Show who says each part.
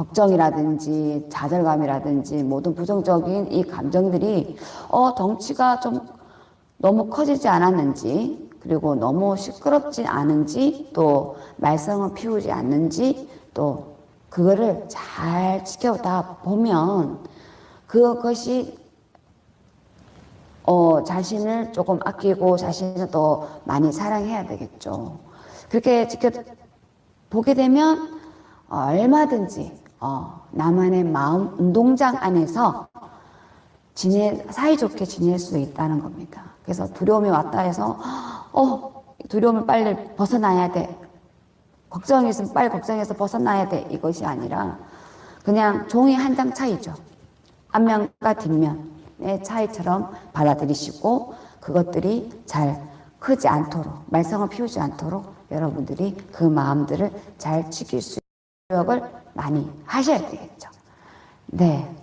Speaker 1: 걱정이라든지 좌절감이라든지 모든 부정적인 이 감정들이 어 덩치가 좀 너무 커지지 않았는지 그리고 너무 시끄럽지 않은지 또 말썽을 피우지 않는지 또 그거를 잘 지켜다 보면 그것이 어, 자신을 조금 아끼고 자신을 더 많이 사랑해야 되겠죠. 그렇게 지켜 보게 되면 어, 얼마든지 어, 나만의 마음 운동장 안에서 지내 사이좋게 지낼 수 있다는 겁니다. 그래서 두려움이 왔다 해서 어 두려움을 빨리 벗어나야 돼. 걱정이 있으면 빨리 걱정해서 벗어나야 돼. 이것이 아니라 그냥 종이 한 장 차이죠. 앞면과 뒷면의 차이처럼 받아들이시고 그것들이 잘 크지 않도록 말썽을 피우지 않도록 여러분들이 그 마음들을 잘 지킬 수 노력을 많이 하셔야 되겠죠. 네.